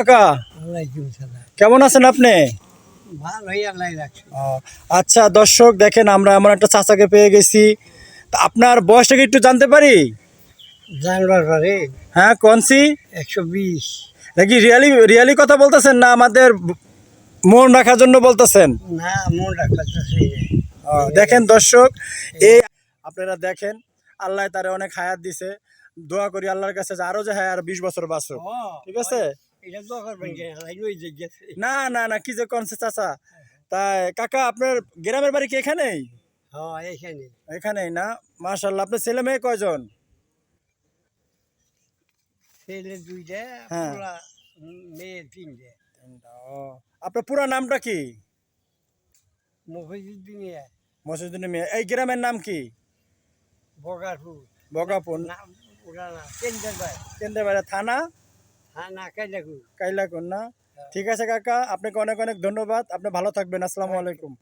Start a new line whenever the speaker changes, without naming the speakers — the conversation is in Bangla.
কাকা? কেমন আছেন আপনি? আচ্ছা দর্শক দেখেন আমরা এমন একটা চাচাকে পেয়ে গেছি। আপনার বয়সটা কি একটু জানতে পারি?
জানবার পরে।
হ্যাঁ কনসি
একশো বিশ।
নাকি রিয়ালি রিয়ালি কথা বলতেছেন না আমাদের মন রাখার জন্য বলতেছেন?
না মন
ও, দেখেন দর্শক এই আপনারা দেখেন আল্লাহ তারে অনেক হায়াত দিছে। দোয়া করি আল্লাহর কাছে আরও যে হ্যাঁ আর বিশ বছর বাঁচুক। ঠিক আছে? না না না কি যে কনসে চাচা? তাই কাকা আপনার গ্রামের বাড়ি কি এখানেই?
হ্যাঁ
এখানেই না? মাশাল্লাহ আপনার ছেলে মেয়ে কয়জন?
ছেলে দুইটা
হ্যাঁ।
মেয়ে তিনটে।
আপনার পুরো নামটা কি?
মফিজুদ্দিন
মসজিদুদ্দিন মেয়ে। এই গ্রামের নাম কি? বগাপুর কেন্দ্রবাড়ি থানা?
হ্যাঁ না
না? ঠিক আছে কাকা আপনাকে অনেক অনেক ধন্যবাদ। আপনি ভালো থাকবেন। আসসালামু আলাইকুম।